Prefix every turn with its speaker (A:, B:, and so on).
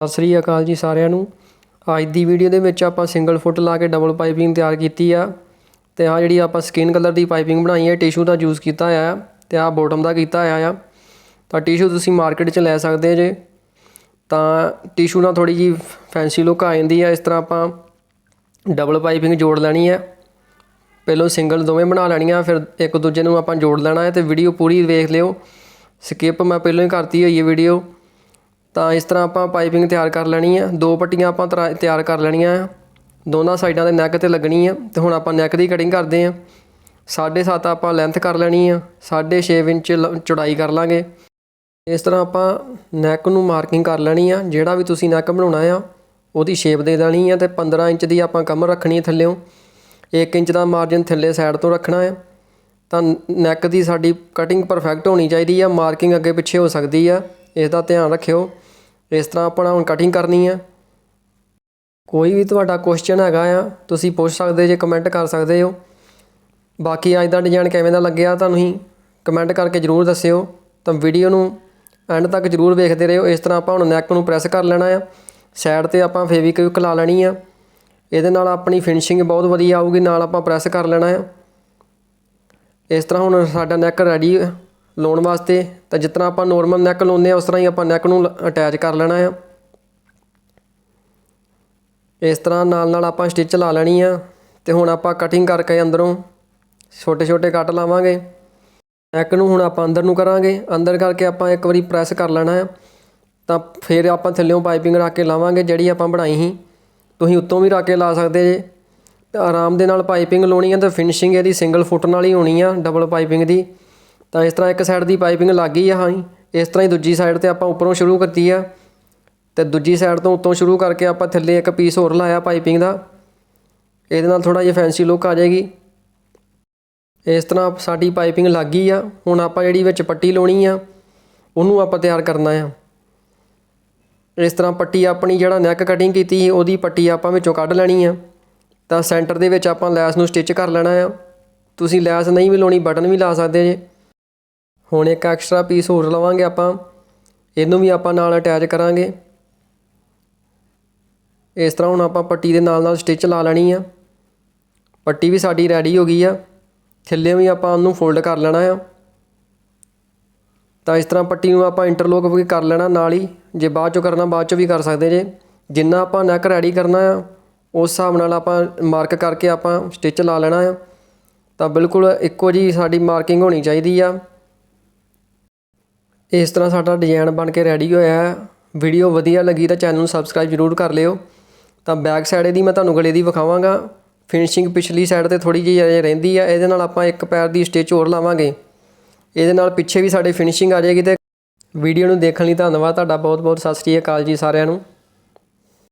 A: ਸਤਿ ਸ੍ਰੀ ਅਕਾਲ ਜੀ ਸਾਰਿਆਂ ਨੂੰ। ਅੱਜ ਦੀ ਵੀਡੀਓ ਦੇ ਵਿੱਚ ਆਪਾਂ ਸਿੰਗਲ ਫੁੱਟ ਲਾ ਕੇ ਡਬਲ ਪਾਈਪਿੰਗ ਤਿਆਰ ਕੀਤੀ ਆ। ਤੇ ਆ ਜਿਹੜੀ ਆਪਾਂ ਸਕਿਨ ਕਲਰ ਦੀ ਪਾਈਪਿੰਗ ਬਣਾਈ ਹੈ ਟਿਸ਼ੂ ਦਾ ਯੂਜ਼ ਕੀਤਾ ਹੋਇਆ ਆ ਤੇ ਆ ਬੋਟਮ ਦਾ ਕੀਤਾ ਹੋਇਆ ਆ। ਤਾਂ ਟਿਸ਼ੂ ਤੁਸੀਂ ਮਾਰਕੀਟ 'ਚ ਲੈ ਸਕਦੇ ਜੇ। ਤਾਂ ਟਿਸ਼ੂ ਨਾਲ ਥੋੜੀ ਜੀ ਫੈਂਸੀ ਲੁੱਕ ਆ ਜਾਂਦੀ ਆ। ਇਸ ਤਰ੍ਹਾਂ ਆਪਾਂ ਡਬਲ ਪਾਈਪਿੰਗ ਜੋੜ ਲੈਣੀ ਹੈ ਪਹਿਲਾਂ ਸਿੰਗਲ ਦੋਵੇਂ ਬਣਾ ਲੈਣੀਆਂ, ਫਿਰ ਇੱਕ ਦੂਜੇ ਨੂੰ ਆਪਾਂ ਜੋੜ ਲੈਣਾ ਹੈ ਤੇ ਵੀਡੀਓ ਪੂਰੀ ਵੇਖ ਲਿਓ। ਸਕਿਪ ਮੈਂ ਪਹਿਲਾਂ ਹੀ ਕਰਤੀ ਹੋਈ ਹੈ ਵੀਡੀਓ ਤਾਂ ਇਸ ਤਰ੍ਹਾਂ ਆਪਾਂ ਪਾਈਪਿੰਗ ਤਿਆਰ ਕਰ ਲੈਣੀ ਆ। ਦੋ ਪੱਟੀਆਂ ਆਪਾਂ ਤਰਾ- ਤਿਆਰ ਕਰ ਲੈਣੀਆਂ ਆ। ਦੋਨਾਂ ਸਾਈਡਾਂ ਦੇ ਨੈਕ ਤੇ ਲੱਗਣੀ ਆ ਤੇ ਹੁਣ ਆਪਾਂ ਨੈਕ ਦੀ ਕਟਿੰਗ ਕਰਦੇ ਆ। 7.5 ਆਪਾਂ ਲੈਂਥ ਕਰ ਲੈਣੀ ਆ। 6.5 ਇੰਚ ਲ- ਚੌੜਾਈ ਕਰ ਲਾਂਗੇ। ਇਸ ਤਰ੍ਹਾਂ ਆਪਾਂ ਨੈਕ ਨੂੰ ਮਾਰਕਿੰਗ ਕਰ ਲੈਣੀ ਆ। ਜਿਹੜਾ ਵੀ ਤੁਸੀਂ ਨੈਕ ਬਣਾਉਣਾ ਆ, ਉਹਦੀ ਸ਼ੇਪ ਦੇ ਦੇਣੀ ਆ ਤੇ 15 ਇੰਚ ਦੀ ਆਪਾਂ ਕਮਰ ਰੱਖਣੀ ਹੈ ਥੱਲੇੋਂ 1 ਇੰਚ ਦਾ ਮਾਰਜਨ ਥੱਲੇ ਸਾਈਡ ਤੋਂ ਰੱਖਣਾ ਆ। ਤਾਂ ਨੈਕ ਦੀ ਸਾਡੀ ਕਟਿੰਗ ਪਰਫੈਕਟ ਹੋਣੀ ਚਾਹੀਦੀ ਆ। ਮਾਰਕਿੰਗ ਅੱਗੇ ਪਿੱਛੇ ਹੋ ਸਕਦੀ ਆ। ਇਸ ਦਾ ਧਿਆਨ ਰੱਖਿਓ। ਇਸ ਤਰ੍ਹਾਂ ਆਪਣਾ ਹੁਣ ਕਟਿੰਗ ਕਰਨੀ ਆ। ਕੋਈ ਵੀ ਤੁਹਾਡਾ ਕੁਐਸਚਨ ਹੈਗਾ ਆ, ਤੁਸੀਂ ਪੁੱਛ ਸਕਦੇ ਜੇ ਕਮੈਂਟ ਕਰ ਸਕਦੇ ਹੋ। ਬਾਕੀ ਅੱਜ ਦਾ ਡਿਜ਼ਾਈਨ ਕਿਵੇਂ ਦਾ ਲੱਗਿਆ ਤੁਹਾਨੂੰ ਹੀ ਕਮੈਂਟ ਕਰਕੇ ਜਰੂਰ ਦੱਸਿਓ। ਤਾਂ ਵੀਡੀਓ ਨੂੰ ਐਂਡ ਤੱਕ ਜਰੂਰ ਵੇਖਦੇ ਰਹੋ। ਇਸ ਤਰ੍ਹਾਂ ਆਪਾਂ ਹੁਣ ਨੈਕ ਨੂੰ ਪ੍ਰੈਸ ਕਰ ਲੈਣਾ ਆ। ਸਾਈਡ ਤੇ ਆਪਾਂ ਫੇਵਿਕਵਿਕ ਲਾ ਲੈਣੀ ਆ। ਇਹਦੇ ਨਾਲ ਆਪਣੀ ਫਿਨਿਸ਼ਿੰਗ ਬਹੁਤ ਵਧੀਆ ਆਊਗੀ। ਨਾਲ ਆਪਾਂ ਪ੍ਰੈਸ ਕਰ ਲੈਣਾ ਆ। ਇਸ ਤਰ੍ਹਾਂ ਹੁਣ ਸਾਡਾ ਨੈਕ ਰੈਡੀ ਲਾਉਣ ਵਾਸਤੇ, ਤਾਂ ਜਿਸ ਤਰ੍ਹਾਂ ਆਪਾਂ ਨੋਰਮਲ ਨੈਕ ਲਾਉਂਦੇ ਆ ਉਸ ਤਰ੍ਹਾਂ ਹੀ ਆਪਾਂ ਨੈਕ ਨੂੰ ਅਟੈਚ ਕਰ ਲੈਣਾ ਆ। ਇਸ ਤਰ੍ਹਾਂ ਨਾਲ ਨਾਲ ਆਪਾਂ ਸਟਿਚ ਲਾ ਲੈਣੀ ਆ, ਤੇ ਹੁਣ ਆਪਾਂ ਕਟਿੰਗ ਕਰਕੇ ਅੰਦਰੋਂ ਛੋਟੇ ਛੋਟੇ ਕੱਟ ਲਾਵਾਂਗੇ। ਨੈਕ ਨੂੰ ਹੁਣ ਆਪਾਂ ਅੰਦਰ ਨੂੰ ਕਰਾਂਗੇ। ਅੰਦਰ ਕਰਕੇ ਆਪਾਂ ਇੱਕ ਵਾਰੀ ਪ੍ਰੈਸ ਕਰ ਲੈਣਾ ਆ। ਤਾਂ ਫਿਰ ਆਪਾਂ ਥੱਲੇੋਂ ਪਾਈਪਿੰਗ ਰੱਖ ਕੇ ਲਾਵਾਂਗੇ, ਜਿਹੜੀ ਆਪਾਂ ਬਣਾਈ ਸੀ। ਤੁਸੀਂ ਉੱਤੋਂ ਵੀ ਰੱਖ ਕੇ ਲਾ ਸਕਦੇ ਜੇ। ਆਰਾਮ ਦੇ ਨਾਲ ਪਾਈਪਿੰਗ ਲਾਉਣੀ ਆ, ਤੇ ਫਿਨਿਸ਼ਿੰਗ ਇਹਦੀ ਸਿੰਗਲ ਫੁੱਟ ਨਾਲ ਹੀ ਹੋਣੀ ਆ ਡਬਲ ਪਾਈਪਿੰਗ ਦੀ। ਤਾਂ ਇਸ ਤਰ੍ਹਾਂ ਇੱਕ ਸਾਈਡ ਦੀ ਪਾਈਪਿੰਗ ਲੱਗ ਗਈ ਆ, ਹਾਂ ਇਸ ਤਰ੍ਹਾਂ ਹੀ ਦੂਜੀ ਸਾਈਡ ਤੇ ਆਪਾਂ ਉੱਪਰੋਂ ਸ਼ੁਰੂ ਕੀਤੀ ਆ। ਤੇ ਦੂਜੀ ਸਾਈਡ ਤੋਂ ਉੱਤੋਂ ਸ਼ੁਰੂ ਕਰਕੇ ਆਪਾਂ ਥੱਲੇ ਇੱਕ ਪੀਸ ਹੋਰ ਲਾਇਆ ਪਾਈਪਿੰਗ ਦਾ। ਇਹਦੇ ਨਾਲ ਥੋੜਾ ਜਿਹਾ ਫੈਂਸੀ ਲੁੱਕ ਆ ਜਾਏਗੀ। ਇਸ ਤਰ੍ਹਾਂ ਸਾਡੀ ਪਾਈਪਿੰਗ ਲੱਗ ਗਈ ਆ। ਹੁਣ ਆਪਾਂ ਜਿਹੜੀ ਵਿੱਚ ਪੱਟੀ ਲਾਉਣੀ ਆ, ਉਹਨੂੰ ਆਪਾਂ ਤਿਆਰ ਕਰਨਾ ਆ। ਇਸ ਤਰ੍ਹਾਂ ਪੱਟੀ ਆਪਣੀ ਜਿਹੜਾ ਨੈਕ ਕਟਿੰਗ ਕੀਤੀ ਸੀ ਉਹਦੀ ਪੱਟੀ ਆਪਾਂ ਵਿੱਚੋਂ ਕੱਢ ਲੈਣੀ ਆ। ਤਾਂ ਸੈਂਟਰ ਦੇ ਵਿੱਚ ਆਪਾਂ ਲੈਸ ਨੂੰ ਸਟਿਚ ਕਰ ਲੈਣਾ ਆ। ਤੁਸੀਂ ਲੈਸ ਨਹੀਂ ਵੀ ਲਾਉਣੀ, ਬਟਨ ਵੀ ਲਾ ਸਕਦੇ ਜੇ। ਹੁਣ ਇੱਕ ਐਕਸਟਰਾ ਪੀਸ ਹੋਰ ਲਵਾਂਗੇ ਆਪਾਂ। ਇਹਨੂੰ ਵੀ ਆਪਾਂ ਨਾਲ ਅਟੈਚ ਕਰਾਂਗੇ। ਇਸ ਤਰ੍ਹਾਂ ਹੁਣ ਆਪਾਂ ਪੱਟੀ ਦੇ ਨਾਲ ਨਾਲ ਸਟਿਚ ਲਾ ਲੈਣੀ ਆ। ਪੱਟੀ ਵੀ ਸਾਡੀ ਰੈਡੀ ਹੋ ਗਈ ਆ। ਥੱਲੇ ਵੀ ਆਪਾਂ ਉਹਨੂੰ ਫੋਲਡ ਕਰ ਲੈਣਾ ਆ। ਤਾਂ ਇਸ ਤਰ੍ਹਾਂ ਪੱਟੀ ਨੂੰ ਆਪਾਂ ਇੰਟਰਲੋਕ ਵੀ ਕਰ ਲੈਣਾ ਨਾਲ ਹੀ। ਜੇ ਬਾਅਦ ਚੋਂ ਕਰਨਾ, ਬਾਅਦ ਚੋਂ ਵੀ ਕਰ ਸਕਦੇ ਜੇ। ਜਿੰਨਾ ਆਪਾਂ ਨੈਕ ਰੈਡੀ ਕਰਨਾ ਆ, ਉਸ ਹਿਸਾਬ ਨਾਲ ਆਪਾਂ ਮਾਰਕ ਕਰਕੇ ਆਪਾਂ ਸਟਿਚ ਲਾ ਲੈਣਾ ਆ। ਤਾਂ ਬਿਲਕੁਲ ਇੱਕੋ ਜੀ ਸਾਡੀ ਮਾਰਕਿੰਗ ਹੋਣੀ ਚਾਹੀਦੀ ਆ। ਇਸ ਤਰ੍ਹਾਂ ਸਾਡਾ ਡਿਜ਼ਾਈਨ ਬਣ ਕੇ ਰੈਡੀ ਹੋਇਆ ਹੈ। ਵੀਡੀਓ ਵਧੀਆ ਲੱਗੀ ਤਾਂ ਚੈਨਲ ਨੂੰ ਸਬਸਕ੍ਰਾਈਬ ਜ਼ਰੂਰ ਕਰ ਲਿਓ। ਤਾਂ ਬੈਕ ਸਾਈਡ ਇਹਦੀ ਮੈਂ ਤੁਹਾਨੂੰ ਗਲੇ ਦੀ ਵਿਖਾਵਾਂਗਾ। ਫਿਨਿਸ਼ਿੰਗ ਪਿਛਲੀ ਸਾਈਡ ਤੇ ਥੋੜੀ ਜਿਹੀ ਅਜੇ ਰਹਿੰਦੀ ਆ। ਇਹਦੇ ਨਾਲ ਆਪਾਂ ਇੱਕ ਪੈਰ ਦੀ ਸਟਿਚ ਹੋਰ ਲਾਵਾਂਗੇ। ਇਹਦੇ ਨਾਲ ਪਿੱਛੇ ਵੀ ਸਾਡੇ ਫਿਨਿਸ਼ਿੰਗ ਆ ਜਾਏਗੀ ਤੇ ਵੀਡੀਓ ਨੂੰ ਦੇਖਣ ਲਈ ਧੰਨਵਾਦ। ਤੁਹਾਡਾ ਬਹੁਤ ਬਹੁਤ ਸਤਿ ਸ੍ਰੀ ਅਕਾਲ ਜੀ ਸਾਰਿਆਂ ਨੂੰ।